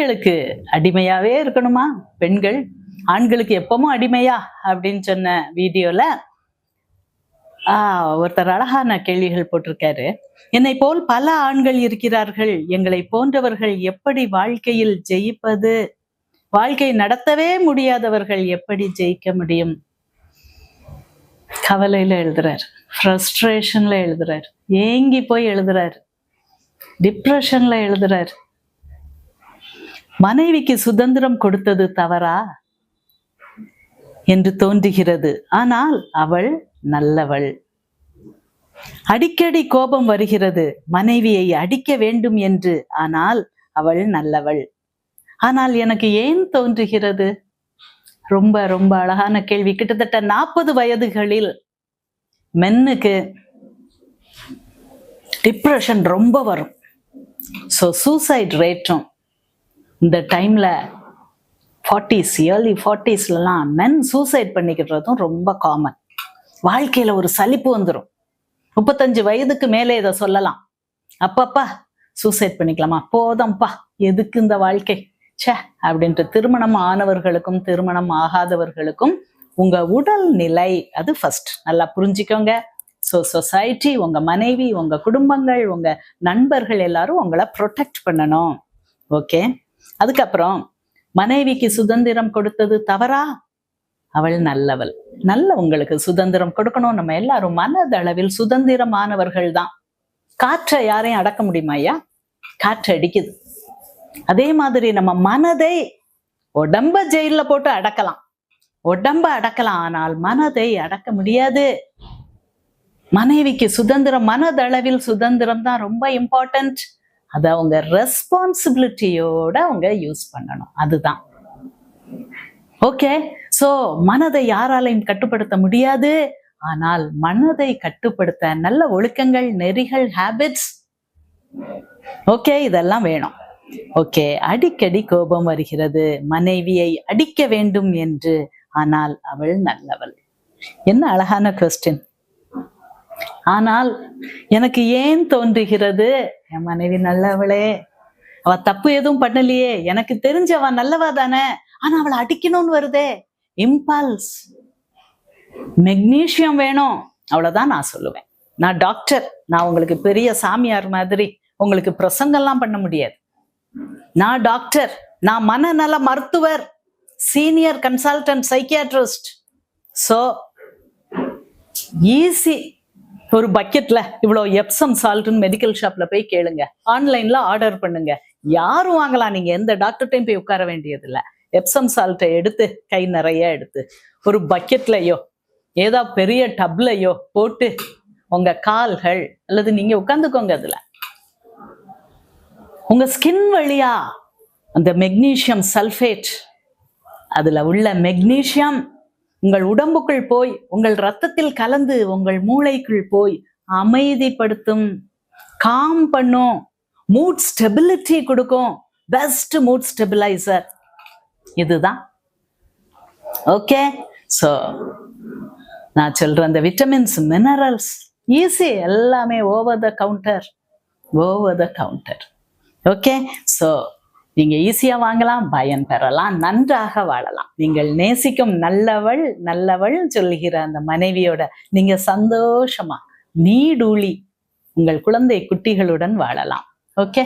ஆண்களுக்கு அடிமையாவே இருக்கணுமா? பெண்கள் ஆண்களுக்கு எப்பவும் அடிமையா? அப்படின்னு சொன்ன வீடியோல ஆஹ் ஒருத்தர் அழகான கேள்விகள் போட்டிருக்காரு. என்னை போல் பல ஆண்கள் இருக்கிறார்கள். எங்களை போன்றவர்கள் எப்படி வாழ்க்கையில் ஜெயிப்பது? வாழ்க்கை நடத்தவே முடியாதவர்கள் எப்படி ஜெயிக்க முடியும்? கவலையில எழுதுறார். ஃப்ரஸ்ட்ரேஷன்ல எழுதுறார். ஏங்கி போய் எழுதுறார். டிப்ரெஷன்ல எழுதுறார். மனைவிக்கு சுதந்திரம் கொடுத்தது தவறா? என்று தோன்றுகிறது. ஆனால் அவள் நல்லவள். அடிக்கடி கோபம் வருகிறது. மனைவியை அடிக்க வேண்டும் என்று. ஆனால் அவள் நல்லவள். ஆனால் எனக்கு ஏன் தோன்றுகிறது? ரொம்ப ரொம்ப அழகான கேள்வி. கிட்டத்தட்ட நாற்பது வயதுகளில் மென்னுக்கு டிப்ரெஷன் ரொம்ப வரும். ஸோ சூசைட் ரேட்டும் இந்த டைம்ல ஃபார்ட்டிஸ் இயர்லி ஃபார்ட்டிஸ்லலாம் மென் சூசைட் பண்ணிக்கிறதும் ரொம்ப காமன் வாழ்க்கையில ஒரு சலிப்பு வந்துடும் முப்பத்தஞ்சு வயதுக்கு மேலே இதை சொல்லலாம். அப்பப்பா சூசைட் பண்ணிக்கலாமா? போதம்ப்பா எதுக்கு இந்த வாழ்க்கை? ச்சே அப்படின்ட்டு திருமணம் ஆனவர்களுக்கும் திருமணம் ஆகாதவர்களுக்கும் உங்க உடல் நிலை அது ஃபர்ஸ்ட் நல்லா புரிஞ்சுக்கோங்க. ஸோ சொசைட்டி உங்க மனைவி உங்க குடும்பங்கள் உங்க நண்பர்கள் எல்லாரும் உங்களை ப்ரொடெக்ட் பண்ணணும். ஓகே அதுக்கப்புறம் மனைவிக்கு சுதந்திரம் கொடுத்தது தவறா? அவள் நல்லவள். நல்ல உங்களுக்கு சுதந்திரம் கொடுக்கணும். நம்ம எல்லாரும் மனதளவில் சுதந்திரமானவர்கள் தான் காற்றை யாரையும் அடக்க முடியுமா ஐயா? காற்று அடிக்குது. அதே மாதிரி நம்ம மனதை உடம்ப ஜெயில போட்டு அடக்கலாம். உடம்ப அடக்கலாம். ஆனால் மனதை அடக்க முடியாது. மனைவிக்கு சுதந்திரம் மனதளவில் சுதந்திரம் தான் ரொம்ப இம்பார்ட்டன்ட் அதை அவங்க ரெஸ்பான்சிபிலிட்டியோட அவங்க யூஸ் பண்ணணும். அதுதான். ஓகே சோ மனதை யாராலையும் கட்டுப்படுத்த முடியாது. ஆனால் மனதை கட்டுப்படுத்த நல்ல ஒழுக்கங்கள் நெறிகள் ஹேபிட்ஸ் ஓகே இதெல்லாம் வேணும். ஓகே அடிக்கடி கோபம் வருகிறது. மனைவியை அடிக்க வேண்டும் என்று. ஆனால் அவள் நல்லவள். என்ன அழகான கொஸ்டின் ஆனால் எனக்கு ஏன் தோன்றுகிறது? என் மனைவி நல்லவளே. அவ தப்பு எதுவும் பண்ணலையே. எனக்கு தெரிஞ்ச அவ நல்லவா தானே. ஆனா அவளை அடிக்கணும்னு வருதே. இம்பல்ஸ் மெக்னீஷியம் வேணும். அவ்வளவுதான் நான் சொல்லுவேன். நான் டாக்டர் நான் உங்களுக்கு பெரிய சாமியார் மாதிரி உங்களுக்கு பிரசங்கம்லாம் பண்ண முடியாது. நான் டாக்டர் நான் மனநல மருத்துவர். Senior consultant psychiatrist so easy ஒரு பக்கெட்ல இவ்வளோ எப்சம் சால்ட்னு மெடிக்கல் ஷாப்ல போய் கேளுங்க. ஆன்லைன்ல ஆர்டர் பண்ணுங்க. யாரும் வாங்கலாம். நீங்க எந்த டாக்டர்கிட்டையும் போய் உட்கார வேண்டியதில்ல. எப்சம் சால்ட்டை எடுத்து கை நிறைய எடுத்து ஒரு பக்கெட்லையோ ஏதோ பெரிய டப்லையோ போட்டு உங்க கால்கள் அல்லது நீங்க உட்காந்துக்கோங்க அதுல. உங்க ஸ்கின் வழியா அந்த மெக்னீஷியம் சல்ஃபேட் அதுல உள்ள மெக்னீஷியம் உங்கள் உடம்புக்குள் போய் உங்கள் ரத்தத்தில் கலந்து உங்கள் மூளைக்குள் போய் அமைதிப்படுத்தும் காம் பண்ணும் மூட் ஸ்டெபிலிட்டி கொடுக்கும். பெஸ்ட் மூட் ஸ்டெபிலைசர் இதுதான். ஓகே ஸோ நான் சொல்ற அந்த விட்டமின்ஸ் மினரல்ஸ் ஈஸி எல்லாமே over the counter over the counter okay so நீங்க ஈஸியா வாங்கலாம் பயன் பெறலாம் நன்றாக வாழலாம். நீங்கள் நேசிக்கும் நல்லவள் நல்லவள் சொல்லுகிற அந்த மனைவியோட நீங்க சந்தோஷமா நீடூழி உங்கள் குழந்தை குட்டிகளுடன் வாழலாம். ஓகே